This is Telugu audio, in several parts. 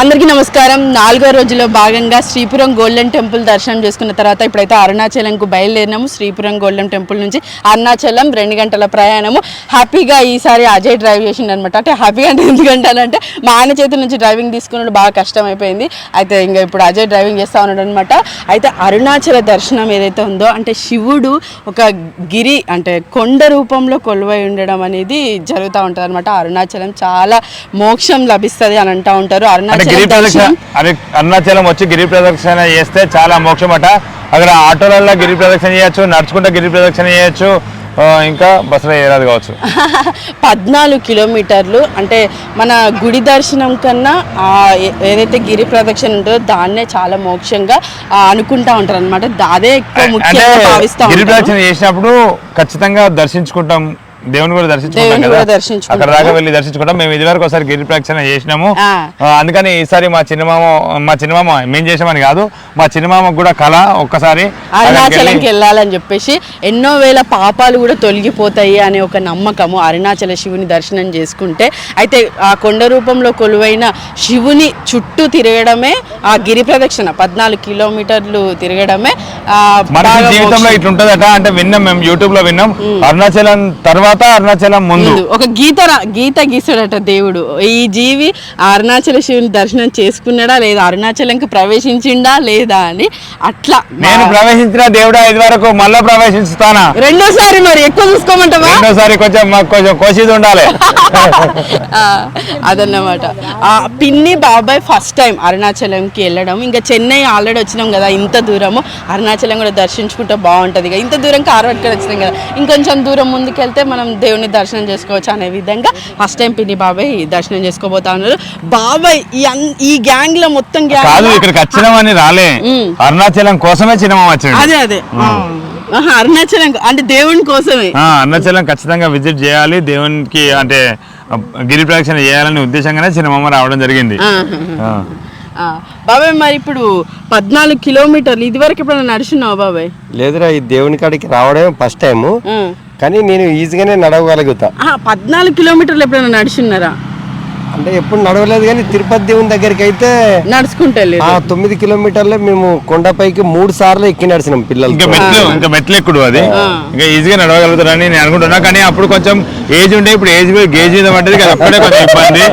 అందరికీ నమస్కారం. నాలుగో రోజులో భాగంగా శ్రీపురం గోల్డెన్ టెంపుల్ దర్శనం చేసుకున్న తర్వాత ఇప్పుడైతే అరుణాచలంకు బయలుదేరినాము. శ్రీపురం గోల్డెన్ టెంపుల్ నుంచి అరుణాచలం రెండు గంటల ప్రయాణము. హ్యాపీగా ఈసారి అజయ్ డ్రైవ్ చేసిండు అనమాట అంటే హ్యాపీగా అంటే ఎందుకంటానంటే మా ఆయన చేతుల నుంచి డ్రైవింగ్ తీసుకున్నాడు బాగా కష్టం అయిపోయింది అయితే ఇంకా ఇప్పుడు అజయ్ డ్రైవింగ్ చేస్తూ ఉన్నాడు అనమాట అయితే అరుణాచల దర్శనం ఏదైతే ఉందో అంటే శివుడు ఒక గిరి అంటే కొండ రూపంలో కొలువై ఉండడం అనేది జరుగుతూ ఉంటుంది అనమాట అరుణాచలం చాలా మోక్షం లభిస్తుంది అని అంటూ ఉంటారు. అరుణాచలం అంటే గిరి ప్రదక్షిణ అరుణాచలం వచ్చి గిరి ప్రదక్షిణ చేస్తే చాలా మోక్షం అట అక్కడ ఆటోలలో గిరి ప్రదక్షిణ చేయొచ్చు నడుచుకుంటూ గిరి ప్రదక్షిణ చేయొచ్చు ఇంకా బస్సులో చేయరాదు కావచ్చు. పద్నాలుగు కిలోమీటర్లు అంటే మన గుడి దర్శనం కన్నా ఏదైతే గిరి ప్రదక్షిణ ఉంటుందో దాన్నే చాలా మోక్షంగా అనుకుంటా ఉంటారు అనమాట అదే ఎక్కువ ముఖ్యంగా భావిస్తా గిరి ప్రదక్షిణ చేసినప్పుడు ఖచ్చితంగా దర్శించుకుంటాం దేవుని కూడా దర్శించుకుంటాం కదా. అక్కడ దాకా వెళ్ళి దర్శించుకుంటాం. మేము ఇదివరకు ఒకసారి గిరి ప్రదక్షిణ చేసినాము. అందుకని ఈసారి మా చిన్నమామ మా చిన్నమామ మేము చేసామని కాదు మా చిన్నమామకు కూడా కళ ఒక్కసారి అరుణాచలంకి వెళ్ళి- వెళ్ళాలని చెప్పేసి ఎన్నో వేల పాపాలు కూడా తొలగిపోతాయి అనే ఒక నమ్మకము అరుణాచల శివుని దర్శనం చేసుకుంటే. అయితే ఆ కొండ రూపంలో కొలువైన శివుని చుట్టూ తిరగడమే ఆ గిరి ప్రదక్షిణ పద్నాలుగు కిలోమీటర్లు తిరగడమే బాగా జీవితంలో. ఇట్లుంటదట అంటే విన్నాం మేము యూట్యూబ్లో విన్నాం అరుణాచలం తర్వాత అరుణాచలం ముందు. ఒక గీత గీత గీసాడట దేవుడు. ఈ జీవి అరుణాచల శివుని దర్శనం చేసుకున్నాడా లేదా అరుణాచలంకి ప్రవేశించిండా లేదా అని అట్లా. నేను ప్రవేశించిన దేవుడా ఇది వరకు మళ్ళా ప్రవేశిస్తానా? రెండోసారి మరి ఎక్కువ చూసుకోమంటావా? రెండోసారి కొంచెం మాకు కొంచెం కోసిది ఉండాలి. అదన్నమాట. ఆ పిన్ని బాబాయ్ ఫస్ట్ టైం అరుణాచలంకి వెళ్ళడం. ఇంకా చెన్నై ఆల్రెడీ వచ్చినాం కదా ఇంత దూరము. అరుణాచలం కూడా దర్శించుకుంటే బాగుంటుంది కదా ఇంత దూరం కార్వట్కి వచ్చినాం కదా. ఇంకొంచెం దూరం ముందుకెళ్తే మనం దేవుని దర్శనం చేసుకోవచ్చు అనే విధంగా ఫస్ట్ టైం పిన్ని బాబాయ్ దర్శనం చేసుకోబోతా ఉన్నారు. బాబాయ్ ఈ అన్- ఈ గ్యాంగ్లో మొత్తం కాదు గ్యాంగ్ ఇక్కడికి వచ్చినామని రాలే. అరుణాచలం కోసమే చిన్నమ్మ వచ్చింది. అదే అదే. ఆహా, అరుణాచలం అంటే దేవుని కోసమే. ఆ, అరుణాచలం ఖచ్చితంగా విజిట్ చేయాలి. దేవునికి అంటే ఆ, గిరి ప్రదక్షిణ చేయాలనే ఉద్దేశంగానే చిన్నమ్మ రావడం జరిగింది. ఆహా. ఆ. ఆ, బాబాయ్ మరి ఇప్పుడు పద్నాలుగు కిలోమీటర్లు ఇది వరకు ఎప్పుడైనా నడుచున్నావు బాబాయ్? లేదురా ఈ దేవుని కాడికి రావడమే ఫస్ట్ టైము ఆ. కానీ నేను ఈజీగానే నడవగలుగుతా. ఆ, పద్నాలుగు కిలోమీటర్లు ఎప్పుడైనా నడిచిన్నారా అంటే ఎప్పుడు నడవలేదు కానీ తిరుపతి దేవుని దగ్గరికి అయితే నడుచుకుంటూ. ఆ తొమ్మిది కిలోమీటర్లే మేము కొండపైకి మూడు సార్లు ఎక్కి నడిచినాం ఇంకా పిల్లలతో మెట్లు ఇంకా మెట్లు ఎక్కుడు అది. ఇంకా ఈజీగా నడవగలుగుతారని నేను అనుకుంటున్నా. కానీ అప్పుడు కొంచెం ఏజ్ ఉంటే ఇప్పుడు ఏజ్ గేజ్ మీద పడ్డది కదా అప్పుడే కొంచెం ఇబ్బంది.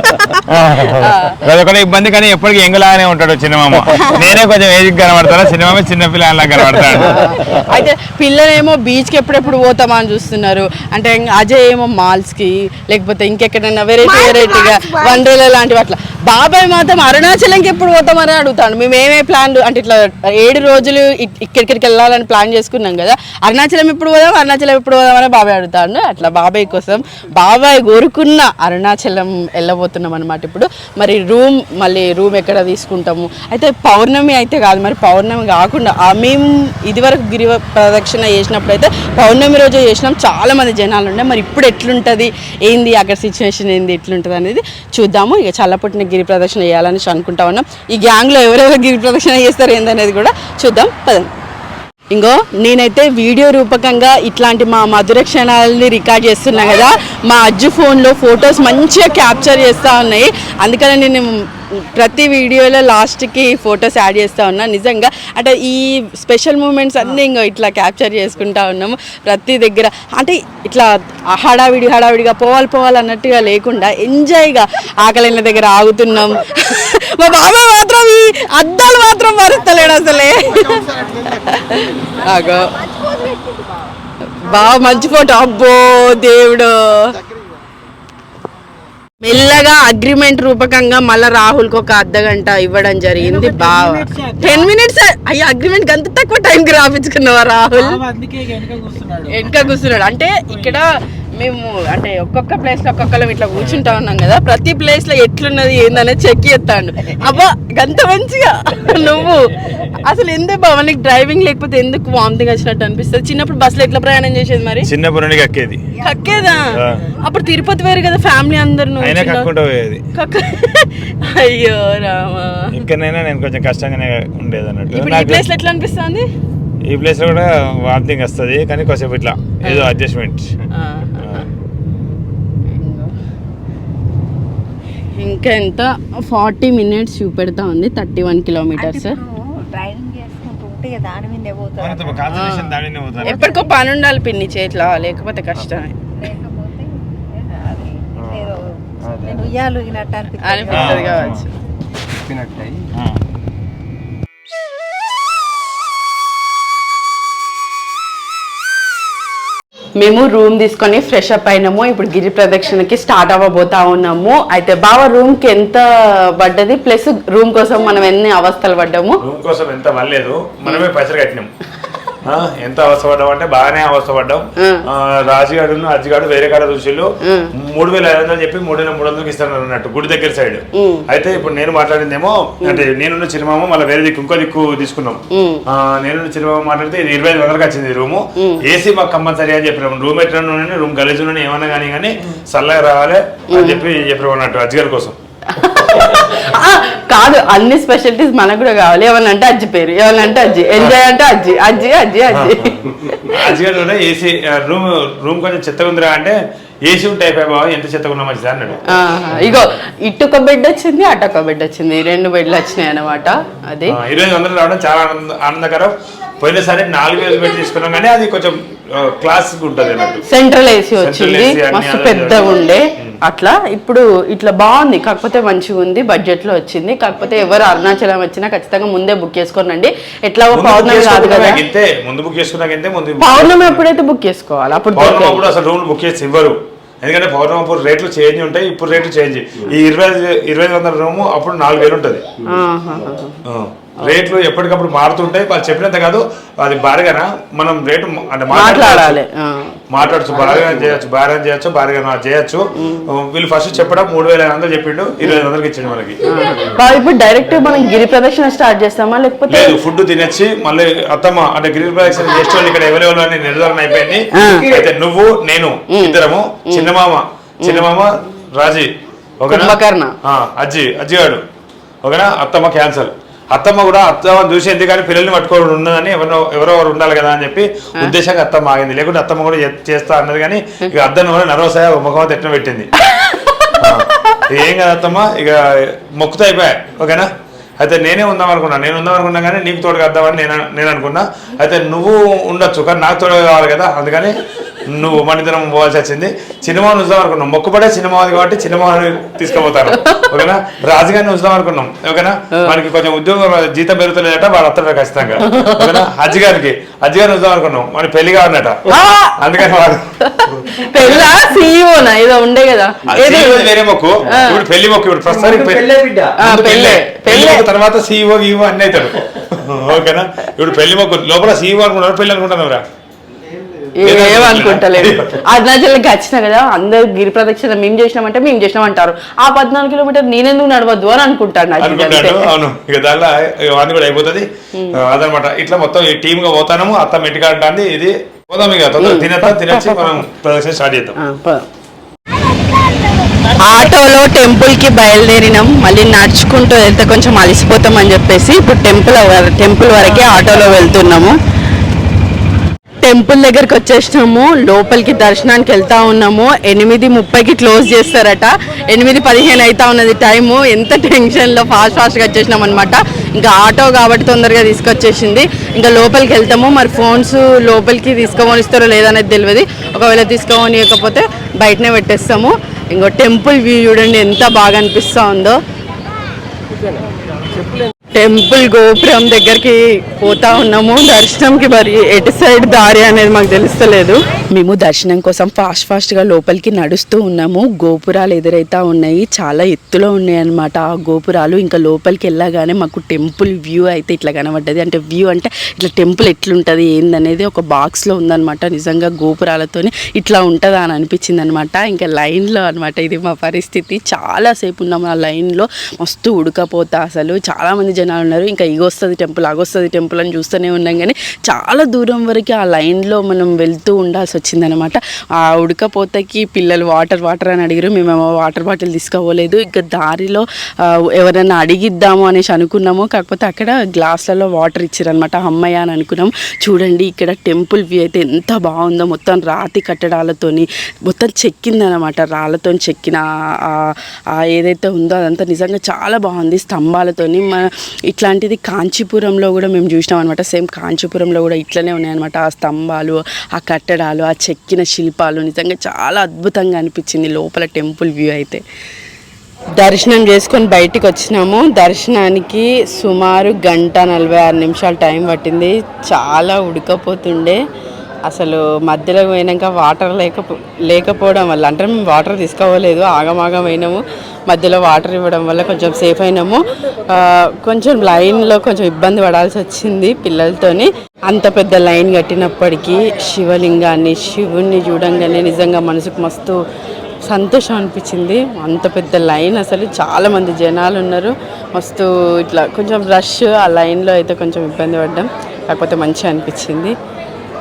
అదొకటే ఇబ్బంది కానీ ఎప్పటికీ ఎంగలాగానే ఉంటాడు చిన్నమామ. నేనే కొంచెం ఏజ్ కనబడతాను? చిన్నమామ చిన్న పిల్లలా కనబడతాడు. అయితే పిల్లలేమో బీచ్కి ఎప్పుడెప్పుడు పోతామా అని చూస్తున్నారు. అంటే ఇంక అజయ్ ఏమో మాల్స్కి లేకపోతే ఇంకెక్కడైనా వెరైటీ వెరైటీగా వండర్లా లాంటివి అట్లా. బాబాయ్ మాత్రం అరుణాచలంకి ఎప్పుడు పోతామని అడుగుతాను మేము ఏమే ప్లాన్ అంటే ఇట్లా ఏడు రోజులు ఇక్కడికి వెళ్ళాలని ప్లాన్ చేసుకున్నాం కదా. అరుణాచలం ఎప్పుడు పోదాం అరుణాచలం ఎప్పుడు పోదామని బాబాయ్ అడుగుతాడు. అట్లా బాబాయ్ కోసం బాబాయ్ కోరుకున్న అరుణాచలం వెళ్ళబోతున్నాం అనమాట ఇప్పుడు. మరి రూమ్ మళ్ళీ రూమ్ ఎక్కడ తీసుకుంటాము? అయితే పౌర్ణమి అయితే కాదు మరి పౌర్ణమి కాకుండా మేము ఇదివరకు గిరి ప్రదక్షిణ చేసినప్పుడు అయితే పౌర్ణమి రోజు చేసినాం. చాలా మంది జనాలు ఉండే. మరి ఇప్పుడు ఎట్లుంటుంది? ఏంది అక్కడ సిచ్యువేషన్ ఏంది? ఎట్లుంటుంది అనేది చూద్దాము. ఇక చల్లపుట్టిన గిరి ప్రదక్షిణ చేయాలని అనుకుంటా ఉన్నాం. ఈ గ్యాంగ్లో ఎవరెవరు గిరి ప్రదక్షిణ చేస్తారు ఏందనేది కూడా చూద్దాం. పదండి. ఇంకో నేనైతే వీడియో రూపకంగా ఇట్లాంటి మా మధుర క్షణాలని రికార్డ్ చేస్తున్నా కదా మా అజ్జు ఫోన్లో ఫొటోస్ మంచిగా క్యాప్చర్ చేస్తూ ఉన్నాయి. అందుకని నేను ప్రతి వీడియోలో లాస్ట్కి ఫొటోస్ యాడ్ చేస్తూ ఉన్నా. నిజంగా అంటే ఈ స్పెషల్ మూమెంట్స్ అన్నీ ఇంకో ఇట్లా క్యాప్చర్ చేసుకుంటా ఉన్నాము ప్రతి దగ్గర. అంటే ఇట్లా హడావిడి హడావిడిగా పోవాలి పోవాలి అన్నట్టుగా లేకుండా ఎంజాయ్గా ఆకలిన దగ్గర ఆగుతున్నాం. మా బాబాయ్ మాత్రం ఈ అద్దాలు మాత్రం మరుస్తలేడు అసలే. అగో. బాగా మంచి ఫోటో. అబ్బో దేవుడు. మెల్లగా అగ్రిమెంట్ రూపకంగా మళ్ళా రాహుల్కి ఒక అర్ధ గంట ఇవ్వడం జరిగింది బాగా టెన్ మినిట్స్ అయ్యో అగ్రిమెంట్ అంత తక్కువ టైంకి రాపించుకున్నావా రాహుల్? వెనక కూర్చున్నాడు. అంటే ఇక్కడ మేము అంటే ఒక్కొక్క ప్లేస్లో ఒక్కొక్కరం ఇట్లా కూర్చుంటా ఉన్నాం కదా. ప్రతి ప్లేస్లో ఎట్లున్నది ఏందనేది చెక్ చేస్తాడు. అబ్బా గంత మంచిగా. నువ్వు. అసలు ఎందుకు బావ? నీకు డ్రైవింగ్ లేకపోతే ఎందుకు వామిటింగ్ వచ్చినట్టు అనిపిస్తుంది? చిన్నప్పుడు బస్సులో ఎట్లా ప్రయాణం చేసేది మరి? చిన్నప్పటి నుండి కక్కేది. కక్కేదా. అప్పుడు తిరుపతి వేరు కదా ఫ్యామిలీ అందరు అయ్యో రామా. ఇక్కడనైనా నేను కొంచెం కష్టంగానే ఉండేది అన్నట్టు ఈ ప్లేస్లో ఎట్లా అనిపిస్తుంది? ఈ ప్లేస్లో కూడా వామిటింగ్ వస్తుంది కానీ కొంచెం ఇట్లా ఏదో అడ్జస్ట్మెంట్ ఇంకా. ఎంత? ఫార్టీ మినిట్స్ చూపెడతా ఉంది థర్టీ వన్ కిలోమీటర్స్. ఎప్పటికో పని ఉండాలి పిన్ని చేతిలో లేకపోతే కష్టమే. ఉయ్యాలు అనిపిస్తుంది కావచ్చు. మేము రూమ్ తీసుకొని ఫ్రెష్ అప్ అయినాము. ఇప్పుడు గిరి ప్రదక్షిణకి స్టార్ట్ అవ్వబోతా ఉన్నాము. అయితే బావ రూమ్కి ఎంత పడ్డది? ప్లస్ రూమ్ కోసం మనం ఎన్ని అవస్థలు పడ్డాము? రూమ్ కోసం ఎంత వల్లేదు మనమే పైసలు కట్టినాం. ఆ, ఎంత అవస్థపడ్డాం అంటే బాగానే అవస్థపడ్డాం ఆ, రాజుగాడు అజ్జిగాడు వేరే కాడ చూసిళ్ళు. మూడు వేల ఐదు వందలు చెప్పి మూడు వేల మూడు వందలకి ఇస్తాను అన్నట్టు గుడి దగ్గర సైడ్. అయితే ఇప్పుడు నేను మాట్లాడిందేమో అంటే నేను చిరుమామ మళ్ళీ వేరే దిక్కు ఇంకో దిక్కు తీసుకున్నాం. నేను చిరుమామ మాట్లాడితే ఇది ఇరవై ఐదు వందలకి వచ్చింది రూము. ఏసీ మాకు కంపల్సరీ అని చెప్పినాం. రూమ్ ఎట్లా రూమ్ గలీజ్ ఉండని ఏమన్నా కానీ కానీ చల్లగా రావాలి అని చెప్పి చెప్పినాం అన్నట్టు అజ్జిగారి కోసం. కాదు అన్ని స్పెషాలిటీస్ మనకు కూడా కావాలి. ఏమన్నా అంటే అజ్జి పేరు ఏమన్నా అంటే అజ్జి ఎంజాయ్ అంటే అజ్జి అజ్జి అజ్జి అజ్జి. అజ్జిగారు కూడా ఏసీ రూమ్ రూమ్ కొంచెం చెత్తగా ఉందిరా అంటే ఏసీ ఉంటే అయిపోయి బాబు ఎంత చెత్తగా ఉన్నా మంచిది అన్నాడు. ఇగో ఇటు ఒక బెడ్ వచ్చింది అటు ఒక బెడ్ వచ్చింది రెండు బెడ్లు వచ్చినాయి అనమాట అది. ఇరవై వందలు రావడం చాలా ఆనంద ఆనందకరం. పోయినసారి నాలుగు వేలు పెట్టి తీసుకున్నాం కానీ అది కొంచెం క్లాస్ ఉంటుంది అన్నట్టు. సెంట్రల్ ఏసీ వచ్చింది మస్తు పెద్దగా. ఉండే. అట్లా ఇప్పుడు ఇట్లా బాగుంది. కాకపోతే మంచిగా ఉంది బడ్జెట్లో వచ్చింది. కాకపోతే ఎవరు అరుణాచలం వచ్చినా ఖచ్చితంగా ముందే బుక్ చేసుకోనండి. ఎట్లా పౌర్ణమి కాదు కదా. ముందు బుక్ చేసుకున్నాక ఇంతే ముందు పౌర్ణమి ఎప్పుడైతే బుక్ చేసుకోవాలి. అప్పుడు అసలు రూమ్ బుక్ చేసి ఇవ్వరు. ఎందుకంటే పౌర్ణమి అప్పుడు రేట్లు చేంజ్ ఉంటాయి ఇప్పుడు రేట్లు చేంజ్ ఈ ఇరవై ఇరవై వందల రూము అప్పుడు నాలుగు వేలు ఉంటుంది. రేట్లు ఎప్పటికప్పుడు మారుతుంటాయి. వాళ్ళు చెప్పినంత కాదు అది బారిగానా? మనం రేటు అంటే మాట్లాడాలి. మాట్లాడచ్చు బాగా చేయొచ్చు బాగా చేయొచ్చు బాగా చేయొచ్చు. వీళ్ళు ఫస్ట్ చెప్పడం మూడు వేల ఐదు వందలు చెప్పిండు ఇరవై ఐదు వందలకి ఇచ్చిండు మనకి. ఇప్పుడు డైరెక్ట్ మనం గిరి ప్రదక్షిణ స్టార్ట్ చేస్తామా? లేకపోతే లేదు ఫుడ్ తినొచ్చి మళ్ళీ అత్తమ్మ అంటే గిరి ప్రదక్షిణ చేసే వాళ్ళు ఇక్కడ ఎవరెవరు అని నిర్ధారణ అయిపోయింది. అయితే నువ్వు నేను ఇద్దరము చిన్నమామ చిన్నమామ రాజీ ఓకేనా. ఆ, అజ్జి అజ్జిగాడు ఓకేనా? అత్తమ్మ క్యాన్సర్ అత్తమ్మ కూడా అత్తమ్మ చూసి ఎందుకని పిల్లల్ని పట్టుకోవడం ఉన్నదని ఎవరో ఎవరో ఉండాలి కదా అని చెప్పి ఉద్దేశంగా అత్తమ్మ ఆగింది. లేకుంటే అత్తమ్మ కూడా చేస్తా అన్నది కానీ ఇక అద్దను కూడా నర్వసాయ ముఖం ఎట్లా పెట్టింది. ఏం కదా అత్తమ్మ ఇక మొక్కుతా అయిపోయా. ఓకేనా? అయితే నేనే ఉందాం అనుకున్నా నేను ఉందాం అనుకున్నా కానీ నీకు తోడు వద్దామని నేను నేను అనుకున్నా అయితే నువ్వు ఉండొచ్చు కానీ నాకు తోడు కావాలి కదా. అందుకని నువ్వు మణితనం పోవాల్సి వచ్చింది. సినిమా ఉంచుదాం అనుకున్నాం మొక్కుపడే సినిమా ఉంది కాబట్టి సినిమా తీసుకుపోతారు. ఓకేనా? రాజుగారిని ఉంచుదాం అనుకున్నాం ఓకేనా మనకి కొంచెం ఉద్యోగం జీతం పెరుగుతలేదట వాడు వస్తాడు ఖచ్చితంగా. ఓకేనా? హజ్ గారికి గారిని ఉంచుదాం అనుకున్నాం మన పెళ్ళి కావాలన్నట ఆ! అందుకని వాడు సీఈఓనా? ఏదో ఉండే కదా. వేరే మొక్కు. ఇప్పుడు పెళ్ళి మొక్కు. ఇప్పుడు ప్రస్తుతానికి పెళ్ళే బిడ్డ. ఆ, ముందు పెళ్ళే. తర్వాత సీఈఓ గీఓ అన్ని అవుతాడు ఓకేనా? ఇప్పుడు పెళ్ళి మొక్కు లోపల సీఈఓ అనుకుంటారు? పెళ్ళి అనుకుంటున్నారా ఏమనుకుంటలేదు అరుణాచల్కి వచ్చిన కదా అందరు గిరి ప్రదక్షిణ మేము చేసినామంటే మేము చేసినాం అంటారు ఆ పద్నాలుగు కిలోమీటర్ నేనెందుకు నడవద్దు అని అనుకుంటాను. అవును. ఇక దానిలో అది కూడా అయిపోతుంది. అదనమాట. ఇట్లా మొత్తం ఈ టీమ్గా పోతాము అత్త ఇంటికి అంటుంది ఇది పోదాం ఇక తొందర తినేద్దాం తినచ్చి మనం ప్రదక్షిణ స్టార్ట్ చేద్దాం. ఆటోలో టెంపుల్కి బయలుదేరినాం. మళ్ళీ నడుచుకుంటూ వెళ్తే కొంచెం అలసిపోతాం అని చెప్పేసి ఇప్పుడు టెంపుల్ టెంపుల్ వరకే ఆటోలో వెళ్తున్నాము. టెంపుల్ దగ్గరికి వచ్చేసినాము. లోపలికి దర్శనానికి వెళ్తా ఉన్నాము. ఎనిమిది ముప్పైకి క్లోజ్ చేస్తారట. ఎనిమిది పదిహేను అవుతా ఉన్నది టైము. ఎంత టెన్షన్లో ఫాస్ట్ ఫాస్ట్గా వచ్చేసినాం అనమాట ఇంకా ఆటో కాబట్టి తొందరగా తీసుకొచ్చేసింది. ఇంకా లోపలికి వెళ్తాము. మరి ఫోన్స్ లోపలికి తీసుకోమని ఇస్తారో లేదనేది తెలియదు ఒకవేళ తీసుకోమనియకపోతే బయటనే పెట్టేస్తాము. ఇంకో టెంపుల్ వ్యూ చూడండి ఎంత బాగా అనిపిస్తూ ఉందో. టెంపుల్ గోపురం దగ్గరికి పోతా ఉన్నాము. దర్శనంకి మరి ఎటు సైడ్ దారి అనేది మాకు తెలుస్తలేదు. మేము దర్శనం కోసం ఫాస్ట్ ఫాస్ట్గా లోపలికి నడుస్తూ ఉన్నాము. గోపురాలు ఎదురైతా ఉన్నాయి. చాలా ఎత్తులో ఉన్నాయి అన్నమాట ఆ గోపురాలు. ఇంకా లోపలికి వెళ్ళగానే మాకు టెంపుల్ వ్యూ అయితే ఇట్లా కనబడ్డది. అంటే వ్యూ అంటే ఇట్లా టెంపుల్ ఎట్లుంటది ఏందనేది ఒక బాక్స్లో ఉందన్నమాట. నిజంగా గోపురాలతోనే ఇట్లా ఉంటుందా అని అనిపించింది అనమాట ఇంకా లైన్లో అనమాట ఇది మా పరిస్థితి. చాలా సేపు ఉన్నాము ఆ లైన్లో మస్తు ఉడకపోతా అసలు. చాలా మంది జనాలు ఉన్నారు. ఇంకా ఇగొస్తుంది టెంపుల్ అగొస్తుంది టెంపుల్ అని చూస్తూనే ఉన్నాం. కానీ చాలా దూరం వరకు ఆ లైన్లో మనం వెళ్తూ ఉండాల్సి వచ్చిందనమాట. ఆ ఉడకపోతకి పిల్లలు వాటర్ వాటర్ అని అడిగారు మేమేమో వాటర్ బాటిల్ తీసుకోవలేదు ఇంకా దారిలో ఎవరైనా అడిగిద్దాము అనేసి అనుకున్నాము కాకపోతే అక్కడ గ్లాసులలో వాటర్ ఇచ్చారనమాట అమ్మయ్య అని అనుకున్నాం. చూడండి ఇక్కడ టెంపుల్ వ్యూ అయితే ఎంత బాగుందో. మొత్తం రాతి కట్టడాలతోని మొత్తం చెక్కిందనమాట. రాళ్ళతో చెక్కిన ఏదైతే ఉందో అదంతా నిజంగా చాలా బాగుంది. స్తంభాలతోని మన ఇట్లాంటిది కాంచీపురంలో కూడా మేము చూసినాం అనమాట సేమ్ కాంచీపురంలో కూడా ఇట్లనే ఉన్నాయన్నమాట. ఆ స్తంభాలు ఆ కట్టడాలు ఆ చెక్కిన శిల్పాలు నిజంగా చాలా అద్భుతంగా అనిపించింది లోపల టెంపుల్ వ్యూ అయితే. దర్శనం చేసుకొని బయటికి వచ్చినాము. దర్శనానికి సుమారు గంట నలభై ఆరు నిమిషాలు టైం పట్టింది. చాలా ఉడకపోతుండే. అసలు మధ్యలో పోయినాక వాటర్ లేకపో లేకపోవడం వల్ల అంటే మేము వాటర్ తీసుకోవలేదు ఆగమాగం అయినాము. మధ్యలో వాటర్ ఇవ్వడం వల్ల కొంచెం సేఫ్ అయినాము. కొంచెం లైన్లో కొంచెం ఇబ్బంది పడాల్సి వచ్చింది పిల్లలతోని. అంత పెద్ద లైన్ కట్టినప్పటికీ శివలింగాన్ని శివుణ్ణి చూడంగానే నిజంగా మనసుకు మస్తు సంతోషం అనిపించింది. అంత పెద్ద లైన్ అసలు చాలామంది జనాలు ఉన్నారు. మస్తు ఇట్లా కొంచెం రష్ ఆ లైన్లో అయితే కొంచెం ఇబ్బంది పడ్డాం. కాకపోతే మంచిగా అనిపించింది.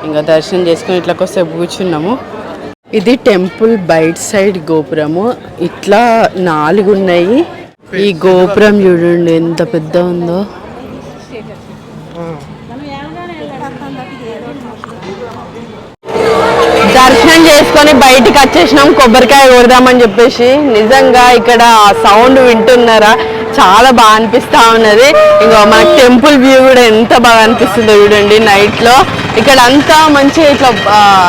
ఇంకా దర్శనం చేసుకుని ఇట్లా కొద్దిసేపు కూర్చున్నాము. ఇది టెంపుల్ బయట సైడ్ గోపురము. ఇట్లా నాలుగు ఉన్నాయి. ఈ గోపురం చూడండి ఎంత పెద్ద ఉందో. దర్శనం చేసుకొని బయటికి వచ్చేసినాం. కొబ్బరికాయ కొడదామని చెప్పేసి. నిజంగా ఇక్కడ సౌండ్ వింటున్నారా? చాలా బాగా అనిపిస్తా ఉన్నది. ఇంకా మన టెంపుల్ వ్యూ కూడా ఎంత బాగా అనిపిస్తుందో చూడండి నైట్లో ఇక్కడ అంతా మంచి ఇట్లా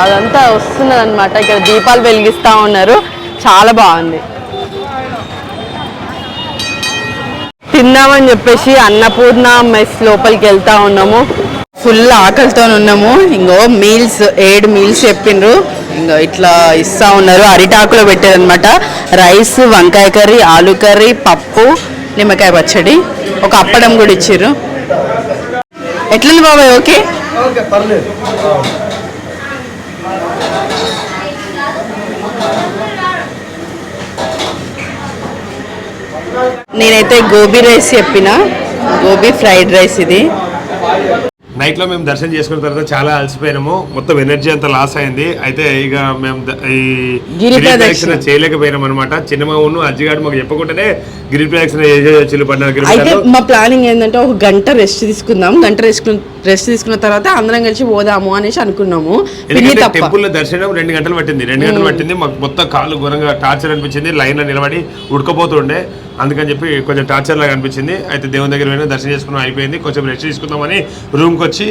అదంతా వస్తున్నది అనమాట ఇక్కడ దీపాలు వెలిగిస్తా ఉన్నారు. చాలా బాగుంది. తిందామని చెప్పేసి అన్నపూర్ణ మెస్ లోపలికి వెళ్తా ఉన్నాము. ఫుల్ ఆకలితో ఉన్నాము. ఇంకో మీల్స్ ఏడు మీల్స్ చెప్పిండ్రు ఇంకా ఇట్లా ఇస్తా ఉన్నారు. అరిటాకులో పెట్టారనమాట రైస్ వంకాయ కర్రీ ఆలు కర్రీ పప్పు నిమ్మకాయ పచ్చడి ఒక అప్పడం కూడా ఇచ్చిర్రు ఎట్లుంది బాబాయ్ ఓకే? నేనైతే గోబీ రైస్ చెప్పిన. గోబీ ఫ్రైడ్ రైస్ ఇది. నైట్లో మేము దర్శనం చేసుకున్న తర్వాత చాలా అలసిపోయినాము. మొత్తం ఎనర్జీ అంతా లాస్ అయింది. అయితే ఇక మేము ద- ఈ గిరి ప్రదక్షిణ. చేయలేకపోయినాం అనమాట చిన్నమావును అజ్జిగాడు మాకు చెప్పకుండానే గిరి ప్రదక్షిణ అయితే కిలోమీటర్లు మా ప్లానింగ్ ఏంటంటే ఒక గంట రెస్ట్ తీసుకుందాం. గంట రెస్ట్ రెస్ట్ తీసుకున్న తర్వాత అందరం కలిసి పోదాము అనేసి అనుకున్నాము. టెంపుల్లో దర్శనం రెండు గంటలు పట్టింది. రెండు గంటలు పట్టింది. మాకు మొత్తం కాళ్ళు ఘోరంగా టార్చర్ అనిపించింది. లైన్లో నిలబడి ఉడకపోతుండే అందుకని చెప్పి కొంచెం టార్చర్ లాగా అనిపించింది. అయితే దేవుని దగ్గర పోయినా దర్శనం చేసుకున్నాం అయిపోయింది. కొంచెం రెస్ట్ తీసుకుందామని రూమ్కి వచ్చి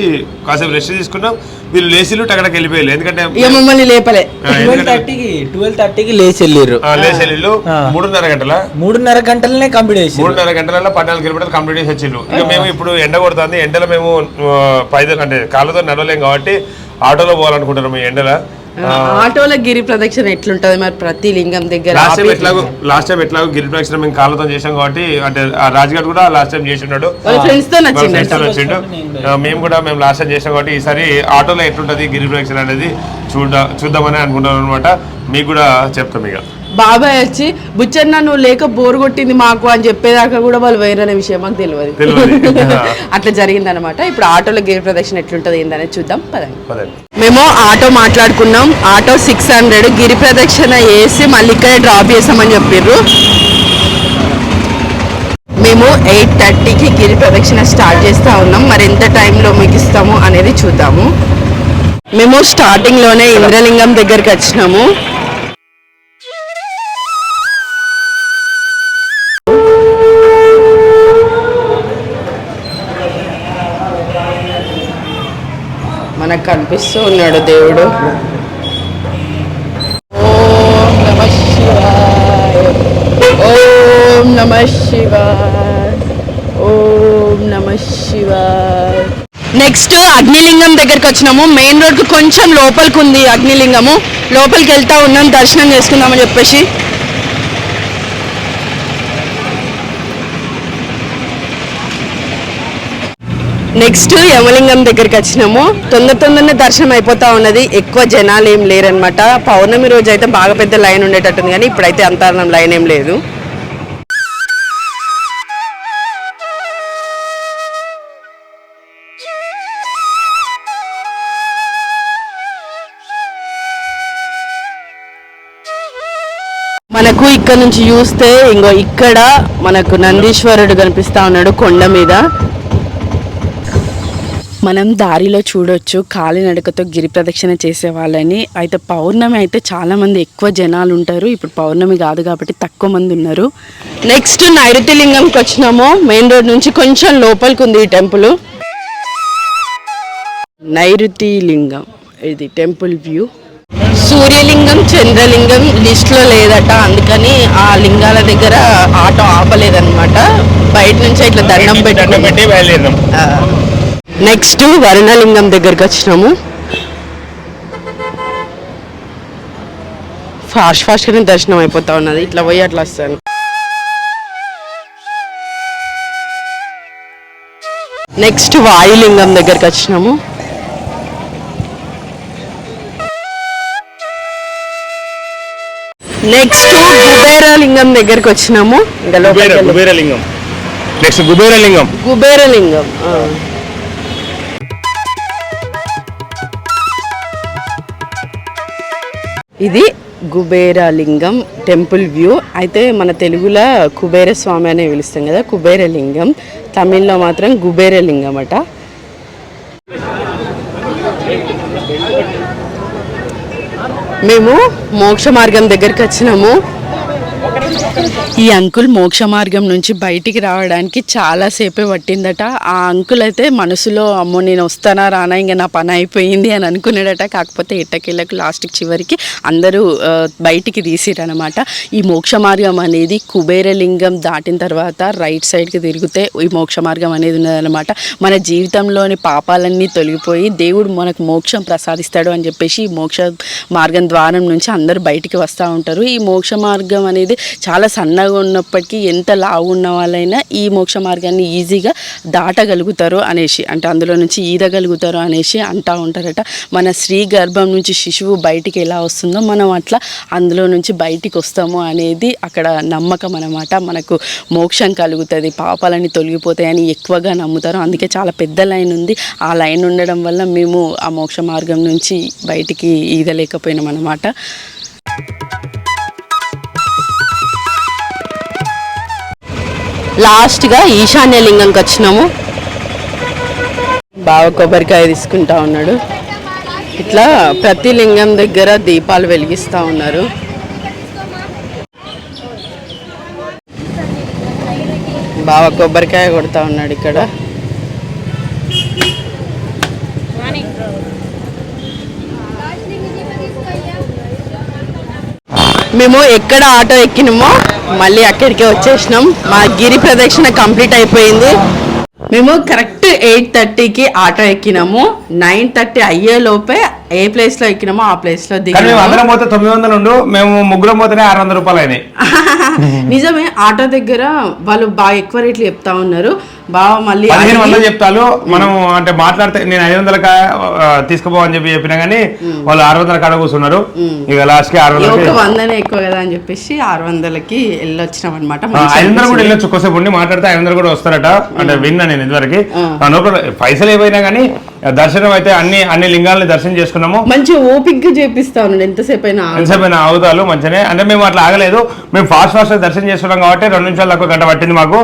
కాసేపు రెస్ట్ తీసుకున్నాం. వీళ్ళు లేచిలు టగడకి వెళ్ళిపోయారు. ఎందుకంటే మమ్మల్ని లేపలే. ట్వెల్వ్ థర్టీకి ట్వెల్వ్ థర్టీకి లేచి వెళ్ళిర్రు ఆ, లేచి వెళ్ళు ఆ. మూడున్నర గంటల? మూడున్నర గంటలనే కంప్లీట్ చేసి మూడున్నర గంటలలో పద్నాలుగు కిలోమీటర్లు కంప్లీట్ చేసి వచ్చిండు ఇక మేము ఇప్పుడు ఎండ కొడుతుంది. ఎండలో మేము పైదలు అంటే కాళ్ళతో నడవలేం కాబట్టి ఆటోలో పోవాలనుకుంటున్నాం ఈ ఎండలో. ఆటోలో గిరి ప్రదక్షిణ ఎట్లుంటది మరి ప్రతి లింగం దగ్గర? లాస్ట్ టైం ఎట్లాగో లాస్ట్ టైం ఎట్లాగో గిరి ప్రదక్షిణ మేము కాళ్ళతో చేసాం కాబట్టి అంటే ఆ రాజుగారు కూడా లాస్ట్ టైం చేసి ఉన్నాడు వాళ్ళ ఫ్రెండ్స్తో వచ్చిండు మేము కూడా మేము లాస్ట్ టైం చేసాం కాబట్టి ఈసారి ఆటోలో ఎట్లుంటది గిరి ప్రదక్షిణ అనేది చూడ చూద్దామని అనుకుంటున్నాం అనమాట మీకు కూడా చెప్తాం ఇక. బాబాయ్ వచ్చి బుచ్చన్న నువ్వు లేక బోర్ కొట్టింది మాకు అని చెప్పేదాకా కూడా వాళ్ళు వేరనే విషయం మాకు తెలియదు. అట్లా జరిగింది అనమాట ఇప్పుడు ఆటోలో గిరి ప్రదక్షిణ ఎట్లుంటది ఏందనేది చూద్దాం పదండి. మేము ఆటో మాట్లాడుకున్నాం. ఆటో సిక్స్ హండ్రెడ్ గిరి ప్రదక్షిణ వేసి మళ్ళీ ఇక్కడే డ్రాప్ చేసామని చెప్పిర్రు. మేము ఎయిట్ థర్టీకి గిరి ప్రదక్షిణ స్టార్ట్ చేస్తా ఉన్నాం. మరి ఎంత టైంలో ముగిస్తాము అనేది చూద్దాము. మేము స్టార్టింగ్లోనే ఇంద్రలింగం దగ్గరికి వచ్చినాము. మనకు కనిపిస్తూ ఉన్నాడు దేవుడు. ఓం నమ శివాయ. ఓం నమ శివాయ. ఓం నమ శివాయ. నెక్స్ట్ అగ్నిలింగం దగ్గరికి వచ్చినాము. మెయిన్ రోడ్ కొంచెం లోపలికి ఉంది అగ్నిలింగము. లోపలికి వెళ్తా ఉన్నాం దర్శనం చేసుకుందామని చెప్పేసి. నెక్స్ట్ యమలింగం దగ్గరికి వచ్చినాము. తొందర తొందరనే దర్శనం అయిపోతా ఉన్నది. ఎక్కువ జనాలు ఏం లేరనమాట పౌర్ణమి రోజు అయితే బాగా పెద్ద లైన్ ఉండేటట్టుంది కానీ ఇప్పుడైతే అంత లైన్ ఏం లేదు. మనకు ఇక్కడ నుంచి చూస్తే ఇంకో ఇక్కడ మనకు నందీశ్వరుడు కనిపిస్తా ఉన్నాడు కొండ మీద. మనం దారిలో చూడొచ్చు కాలినడకతో గిరి ప్రదక్షిణ చేసే వాళ్ళని. అయితే పౌర్ణమి అయితే చాలా మంది ఎక్కువ జనాలు ఉంటారు. ఇప్పుడు పౌర్ణమి కాదు కాబట్టి తక్కువ మంది ఉన్నారు. నెక్స్ట్ నైరుతి లింగంకి వచ్చినాము. మెయిన్ రోడ్ నుంచి కొంచెం లోపలికి ఉంది ఈ టెంపుల్. నైరుతి లింగం. ఇది టెంపుల్ వ్యూ. సూర్యలింగం చంద్రలింగం లిస్ట్లో లేదట. అందుకని ఆ లింగాల దగ్గర ఆటో ఆపలేదన్నమాట. బయట నుంచి ఇట్లా దండం పెట్టి నెక్స్ట్ వరుణలింగం దగ్గరికి వచ్చినాము. ఫాస్ట్ ఫాస్ట్గానే దర్శనం అయిపోతా ఉన్నది. ఇట్లా పోయి అట్లా వస్తాను. నెక్స్ట్ వాయులింగం దగ్గరికి వచ్చినాము. నెక్స్ట్ కుబేరలింగం దగ్గరికి వచ్చినాము. ఇంకా కుబేరలింగం నెక్స్ట్ కుబేరలింగం కుబేరలింగం ఇది కుబేరలింగం టెంపుల్ వ్యూ. అయితే మన తెలుగులో కుబేర స్వామి అనే పిలుస్తాం కదా కుబేరలింగం. తమిళ్ళో మాత్రం కుబేరలింగం అట. మేము మోక్ష మార్గం దగ్గరికి వచ్చినాము. ఈ అంకుల్ మోక్ష మార్గం నుంచి బయటికి రావడానికి చాలాసేపే పట్టిందట. ఆ అంకుల్ అయితే మనసులో అమ్మో నేను వస్తానా రానా ఇంకా నా పని అయిపోయింది అని అనుకున్నాడట. కాకపోతే ఎట్టకేళ్ళకు లాస్ట్కి చివరికి అందరూ బయటికి తీసిరనమాట ఈ మోక్ష మార్గం అనేది కుబేరలింగం దాటిన తర్వాత రైట్ సైడ్కి తిరిగితే ఈ మోక్ష మార్గం అనేది ఉన్నదనమాట మన జీవితంలోని పాపాలన్నీ తొలగిపోయి దేవుడు మనకు మోక్షం ప్రసాదిస్తాడు అని చెప్పేసి ఈ మోక్ష మార్గం ద్వారం నుంచి అందరూ బయటికి వస్తూ ఉంటారు. ఈ మోక్ష మార్గం అనేది చాలా సన్నగా ఉన్నప్పటికీ ఎంత లావున్న వాళ్ళైనా ఈ మోక్ష మార్గాన్ని ఈజీగా దాటగలుగుతారు అనేసి అంటే అందులో నుంచి ఈదగలుగుతారు అనేసి అంటూ ఉంటారట. మన స్త్రీ గర్భం నుంచి శిశువు బయటికి ఎలా వస్తుందో మనం అట్లా అందులో నుంచి బయటికి వస్తాము అనేది అక్కడ నమ్మకం అనమాట మనకు మోక్షం కలుగుతుంది పాపాలని తొలగిపోతాయని ఎక్కువగా నమ్ముతారు. అందుకే చాలా పెద్ద లైన్ ఉంది. ఆ లైన్ ఉండడం వల్ల మేము ఆ మోక్ష మార్గం నుంచి బయటికి ఈదలేకపోయినాం అనమాట లాస్ట్గా ఈశాన్య లింగంకి వచ్చినాము. బావ కొబ్బరికాయ తీసుకుంటా ఉన్నాడు. ఇట్లా ప్రతి లింగం దగ్గర దీపాలు వెలిగిస్తూ ఉన్నారు. బావ కొబ్బరికాయ కొడతా ఉన్నాడు ఇక్కడ. మేము ఎక్కడ ఆటో ఎక్కినామో మళ్ళీ అక్కడికే వచ్చేసినాం. మా గిరి ప్రదక్షిణ కంప్లీట్ అయిపోయింది. మేము కరెక్ట్ ఎయిట్ థర్టీకి ఆటో ఎక్కినాము. నైన్ థర్టీ అయ్యే లోపే ఏ ప్లేస్లో ఎక్కినామో ఆ ప్లేస్లో అందరం పోతే తొమ్మిది వందలు ఉండు మేము ముగ్గురం పోతేనే ఆరు వందల రూపాయలు అయినాయి. నిజమే ఆటో దగ్గర వాళ్ళు బాగా ఎక్కువ రేట్లు చెప్తా ఉన్నారు. బాగా మళ్ళీ పదిహేను వందలు చెప్తారు మనం అంటే మాట్లాడితే నేను ఐదు వందల తీసుకుపో అని చెప్పి చెప్పినా కానీ వాళ్ళు ఆరు వందల కాడ కూర్చున్నారు. ఇక లాస్ట్కి ఆరు ఒక వందలకి వందనే ఎక్కువ కదా అని చెప్పేసి ఆరు వందలకి వెళ్ళొచ్చినాం అనమాట ఐదు వందలు కూడా వెళ్ళొచ్చు. కొద్దిసేపు ఉండి మాట్లాడితే ఐదు వందలు కూడా వస్తారట. అంటే విన్నా నేను ఇదివరకు. పైసలు ఏవైనా కానీ దర్శనం అయితే అన్ని అన్ని లింగాలని దర్శనం చేసుకున్నాము. మంచి ఓపిక్గా చేపిస్తా ఉన్నాడు. ఎంతసేపు అయినా. ఎంతసేపు అయినా అవుతాలు మంచిగానే. అంటే మేము అట్లా ఆగలేదు. మేము ఫాస్ట్ ఫాస్ట్ దర్శనం చేసుకున్నాం కాబట్టి రెండు నిమిషాలు తక్కువ గంట పట్టింది మాకు.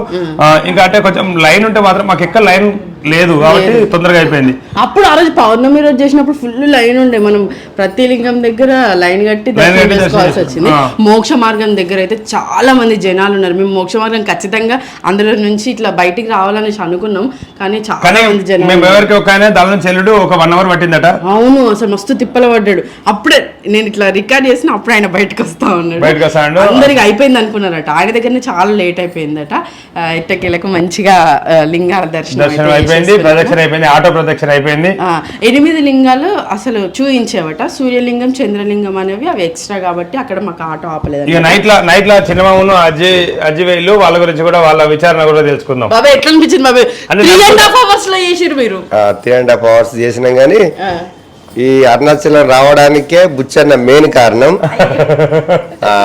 ఇంకా అంటే కొంచెం లైన్ లైన్ ఉంటే మాత్రం మాకు ఎక్కడ లైన్ లేదు కాబట్టి తొందరగా అయిపోయింది. అప్పుడు ఆ రోజు పౌర్ణమి రోజు చేసినప్పుడు ఫుల్ లైన్ ఉండే. మనం ప్రతి లింగం దగ్గర లైన్ కట్టి దర్శనం చేసుకోవాల్సి వచ్చింది. మోక్ష మార్గం దగ్గర అయితే చాలా మంది జనాలు ఉన్నారు. మేము మోక్ష మార్గం ఖచ్చితంగా అందులో నుంచి ఇట్లా బయటికి రావాలనేసి అనుకున్నాం. కానీ చాలా మంది జనాలు మేము ఎవరికి ఒక ఆయన చెల్లుడు ఒక వన్ అవర్ పట్టిందట. అవును అసలు మస్తు తిప్పల పడ్డాడు. అప్పుడే నేను ఇట్లా రికార్డ్ చేసిన అప్పుడు ఆయన బయటకు వస్తా ఉన్నాడు. బయటకు వస్తాడు. అందరికి అయిపోయింది అనుకున్నారట. ఆయన దగ్గరనే చాలా లేట్ అయిపోయిందట. ఎట్టకేలకు మంచిగా లింగాల దర్శనం అయిపోయింది. ప్రదక్షిణ అయిపోయింది ఆటో ప్రదక్షిణ అయిపోయింది. ఎనిమిది లింగాలు అసలు చూయించేవట. సూర్యలింగం చంద్రలింగం అనేవి అవి ఎక్స్ట్రా కాబట్టి అక్కడ మాకు ఆటో ఆపలేదు ఇక నైట్లో నైట్లో చిన్నమామను అజ్జి అజ్జి వేళ్ళు వాళ్ళ గురించి కూడా వాళ్ళ విచారణ కూడా తెలుసుకుందాం. బాబా ఎట్లా అనిపించింది బాబా అంటే త్రీ నాకు- అండ్ హాఫ్ అవర్స్లో చేసిరు మీరు. త్రీ అండ్ హాఫ్ అవర్స్ చేసినాం కానీ ఈ అరుణాచలం రావడానికే బుచ్చన్న మెయిన్ కారణం.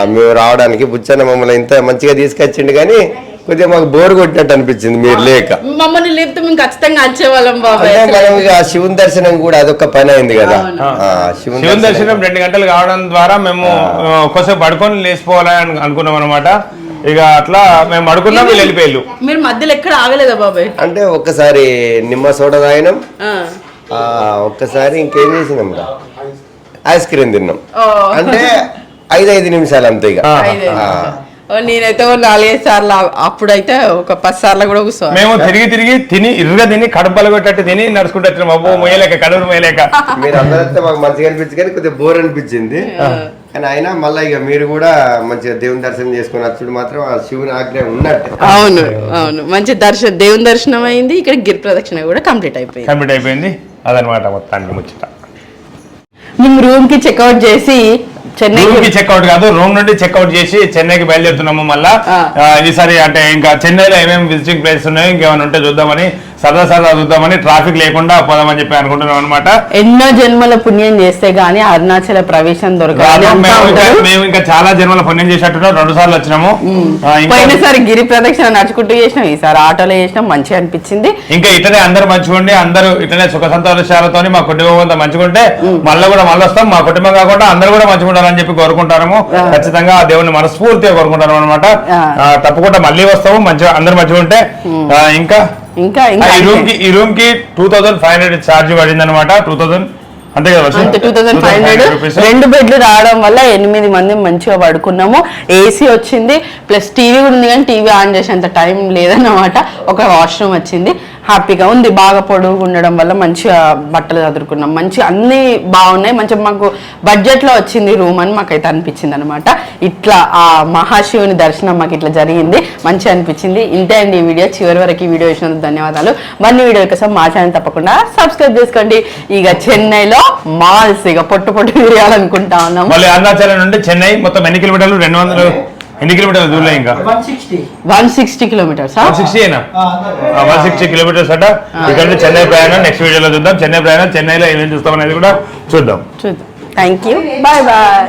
మేము రావడానికి బుచ్చన్న మమ్మల్ని ఇంత మంచిగా తీసుకొచ్చిండు కానీ కొద్దిగా మాకు బోర్ కొట్టినట్టు అనిపించింది మీరు లేక. మమ్మల్ని లేపితే మేము ఖచ్చితంగా వచ్చేవాళ్ళం బాబాయ్ అంటే మనం ఇక ఆ శివుని దర్శనం కూడా అదొక పని అయింది కదా. ఆ, శివుని శివుని దర్శనం. దర్శనం రెండు గంటలు కావడం ద్వారా మేము ఆ, కొద్దిసేపు పడుకొని లేచిపోవాలని అను- అనుకున్నాం అనమాట ఇక అట్లా మేము పడుకున్నాం వీళ్ళు వెళ్ళిపోయారు మీరు మధ్యలో ఎక్కడ ఆగలేదా బాబాయ్? అంటే ఒక్కసారి నిమ్మ సోడ తాగినాం. ఆ. ఆ, ఒక్కసారి ఇంకేం చేసినాం రా? ఐస్ క్రీమ్ తిన్నాం. ఓ. అంటే ఐదు ఐదు నిమిషాలు అంతే ఇక. ఆ. ఐదే. నేనైతే నాలుగైదు సార్లు అప్పుడైతే ఒక పది సార్లు కూడా కూర్చోవాలి. మేము తిరిగి తిరిగి తిని ఇరుగా తిని కడుపు కొట్టట్టు తిని నడుచుకుంటూ వచ్చినాం. అబ్బో మొయ్యలేక కడుపు మొయ్యలేక. మీరు అందరితో మాకు మంచిగా అనిపించింది కానీ కొద్దిగా బోర్ అనిపించింది. కానీ అయినా మళ్ళీ ఇక మీరు కూడా మంచిగా దేవుని దర్శనం చేసుకుని వచ్చుడు మాత్రం ఆ శివుని ఆజ్ఞ ఉన్నట్టు. అవును అవును. మంచి దర్శనం దేవుని దర్శనం అయింది ఇక్కడ గిరి ప్రదక్షిణ కూడా కంప్లీట్ అయిపోయింది. కంప్లీట్ అయిపోయింది. అదనమాట మొత్తానికి ముచ్చట. మేము రూమ్కి చెక్అవుట్ చేసి చెన్నై చెక్అవుట్ కాదు రూమ్ నుండి చెక్అవుట్ చేసి చెన్నైకి బయలుదేరుతున్నాము మళ్ళా. ఈసారి అంటే ఇంకా చెన్నైలో ఏమేమి విజిటింగ్ ప్లేస్ ఉన్నాయో ఇంకేమైనా ఉంటే చూద్దామని సరదా సరదా చూద్దామని ట్రాఫిక్ లేకుండా పోదామని చెప్పి అనుకుంటున్నాం అనమాట ఎన్నో జన్మల పుణ్యం చేస్తే గానీ అరుణాచల ప్రవేశం దొరకదు. మేము ఇంకా చాలా జన్మల పుణ్యం చేసేట్టున్నాం రెండు సార్లు వచ్చినాము. పోయినసారి గిరి ప్రదక్షిణ నడుచుకుంటూ చేసినాం ఈసారి ఆటోలో చేసినాం మంచిగా అనిపించింది. ఇంకా ఇట్లనే అందరు మంచిగా ఉండి అందరూ ఇట్లనే సుఖ సంతోషాలతో మా కుటుంబం అంతా మంచిగా ఉంటే మళ్ళీ కూడా మళ్ళీ వస్తాం. మా కుటుంబం కాకుండా అందరూ కూడా మంచిగా ఉండాలని చెప్పి కోరుకుంటాము. ఖచ్చితంగా ఆ దేవుని మనస్ఫూర్తిగా కోరుకుంటాము అనమాట. తప్పకుండా మళ్ళీ వస్తాము మంచిగా అందరు మంచిగా ఉంటే. ఇంకా ఇంకా ఈ రూమ్కి ఈ రూమ్కి two thousand five hundred charge పడింది అనమాట టూ థౌసండ్ అంతే కదా టూ థౌసండ్ ఫైవ్ హండ్రెడ్. రెండు బెడ్లు రావడం వల్ల ఎనిమిది మంది మంచిగా పడుకున్నాము. ఏసీ వచ్చింది ప్లస్ టీవీ కూడా ఉంది కానీ టీవీ ఆన్ చేసేంత టైం లేదన్నమాట. ఒక వాష్రూమ్ వచ్చింది. హ్యాపీగా ఉంది. బాగా పొడుగు ఉండడం వల్ల మంచిగా బట్టలు చదువుకున్నాం మంచిగా అన్ని బాగున్నాయి. మంచిగా మాకు బడ్జెట్లో వచ్చింది రూమ్ అని మాకైతే అనిపించింది అనమాట ఇట్లా ఆ మహాశివుని దర్శనం మాకు ఇట్లా జరిగింది. మంచిగా అనిపించింది. ఇంతే అండి ఈ వీడియో. చివరి వరకు ఈ వీడియో చూసినందుకు ధన్యవాదాలు. మరిన్ని వీడియో కోసం మా ఛానల్ తప్పకుండా సబ్స్క్రైబ్ చేసుకోండి. ఇక చెన్నైలో మాల్స్ ఇక పొట్టు పొట్టు తిరగాలనుకుంటా ఉన్నాము మళ్ళీ అరుణాచలం నుండి చెన్నై మొత్తం ఎన్ని కిలోమీటర్లు? రెండు వందలు. ఎన్ని కిలోమీటర్లు దూరం ఇంకా? One sixty. One sixty kilometers one sixty అయినా వన్ సిక్స్టీ కిలోమీటర్స్ అట. ఇక్కడ నుంచి చెన్నై ప్రయాణం నెక్స్ట్ వీడియోలో చూద్దాం. చెన్నై ప్రయాణం చెన్నైలో ఏమేమి చూస్తాం అనేది కూడా చూద్దాం. చూద్దాం. Thank you bye bye